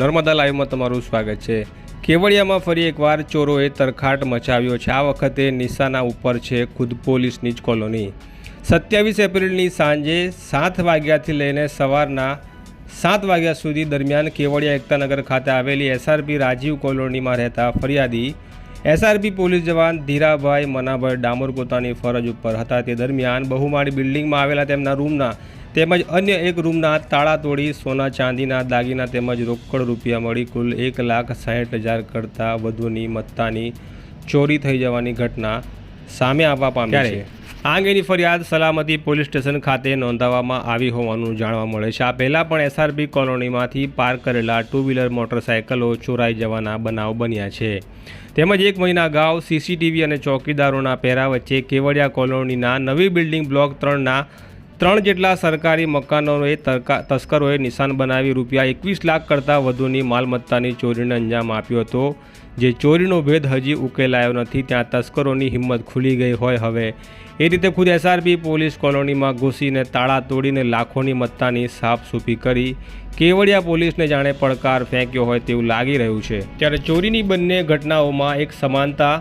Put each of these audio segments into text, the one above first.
નર્મદા લાઈવમાં તમારું સ્વાગત છે. કેવડિયામાં ફરી એકવાર ચોરોએ તરખાટ મચાવ્યો છે. આ વખતે નિશાના ઉપર છે ખુદ પોલીસની જ કોલોની. સત્યાવીસ એપ્રિલની સાંજે સાત વાગ્યાથી લઈને સવારના સાત વાગ્યા સુધી દરમિયાન કેવડિયા એકતાનગર ખાતે આવેલી એસઆરપી રાજીવ કોલોનીમાં રહેતા ફરિયાદી એસઆરપી પોલીસ જવાન ધીરાભાઈ મનાભાઈ ડામોર પોતાની ફરજ ઉપર હતા. તે દરમિયાન બહુમાળી બિલ્ડિંગમાં આવેલા તેમના રૂમના તેમજ અન્ય એક રૂમના તાળા તોડી સોના ચાંદીના દાગીના તેમજ રોકડ રૂપિયા મળી કુલ એક લાખ સાહીઠ હજાર કરતાં વધુની મત્તાની ચોરી થઈ જવાની ઘટના સામે આવવા પામી છે. આ અંગેની ફરિયાદ સલામતી પોલીસ સ્ટેશન ખાતે નોંધાવવામાં આવી હોવાનું જાણવા મળે છે. આ પહેલાં પણ એસઆરબી કોલોનીમાંથી પાર્ક કરેલા ટુ વ્હીલર મોટરસાયકલો ચોરાઈ જવાના બનાવ બન્યા છે. તેમજ એક મહિના અગાઉ સીસીટીવી અને ચોકીદારોના પહેરા વચ્ચે કેવડિયા કોલોનીના નવી બિલ્ડિંગ બ્લોક ત્રણના ત્રણ જેટલા સરકારી મકાનોએ તસ્કરોએ નિશાન બનાવી રૂપિયા એકવીસ લાખ કરતાં વધુની માલમત્તાની ચોરીને અંજામ આપ્યો હતો. જે ચોરીનો ભેદ હજી ઉકેલાયો નથી, ત્યાં તસ્કરોની હિંમત ખુલી ગઈ હોય હવે. એ રીતે ખુદ એસઆરપી પોલીસ કોલોનીમાં ઘૂસીને તાળા તોડીને લાખોની મત્તાની સાફસૂફી કરી. કેવડિયા પોલીસને જાણે પડકાર ફેંક્યો હોય તેવું લાગી રહ્યું છે. ત્યારે ચોરીની બંને ઘટનાઓમાં એક સમાનતા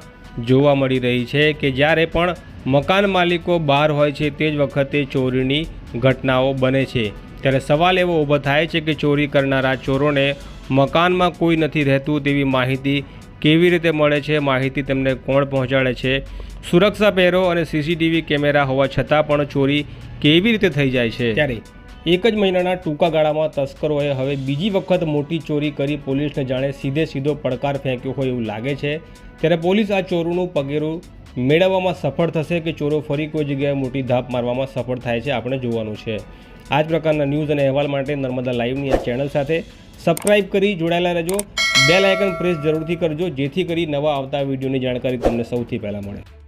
જોવા મળી રહી છે કે જ્યારે પણ મકાન માલિકો બહાર હોય છે તે જ વખતે ચોરીની ઘટનાઓ બને છે. ત્યારે સવાલ એવો ઊભો થાય છે કે ચોરી કરનારા ચોરોને મકાનમાં કોઈ નથી રહેતું તેવી માહિતી કેવી રીતે મળે છે? માહિતી તેમને કોણ પહોંચાડે છે? સુરક્ષા પહેરો અને સીસીટીવી કેમેરા હોવા છતાં પણ ચોરી કેવી રીતે થઈ જાય છે? ત્યારે એક જ મહિનાના ટૂંકા ગાળામાં તસ્કરોએ હવે બીજી વખત મોટી ચોરી કરી પોલીસને જાણે સીધે સીધો પડકાર ફેંક્યો હોય એવું લાગે છે. ત્યારે પોલીસ આ ચોરોનું પગેરું મેળવવામાં સફળ થશે કે ચોરો ફરી કોઈ જગ્યાએ મોટી ધાપ મારવામાં સફળ થાય છે, આપણે જોવાનું છે. આ જ પ્રકારના ન્યૂઝ અને અહેવાલ માટે નર્મદા લાઈવની આ ચેનલ સાથે સબસ્ક્રાઇબ કરી જોડાયેલા રહેજો. બેલ આઇકન પ્રેસ જરૂરથી કરજો, જેથી કરી નવા આવતા વિડીયોની જાણકારી તમને સૌથી પહેલાં મળે.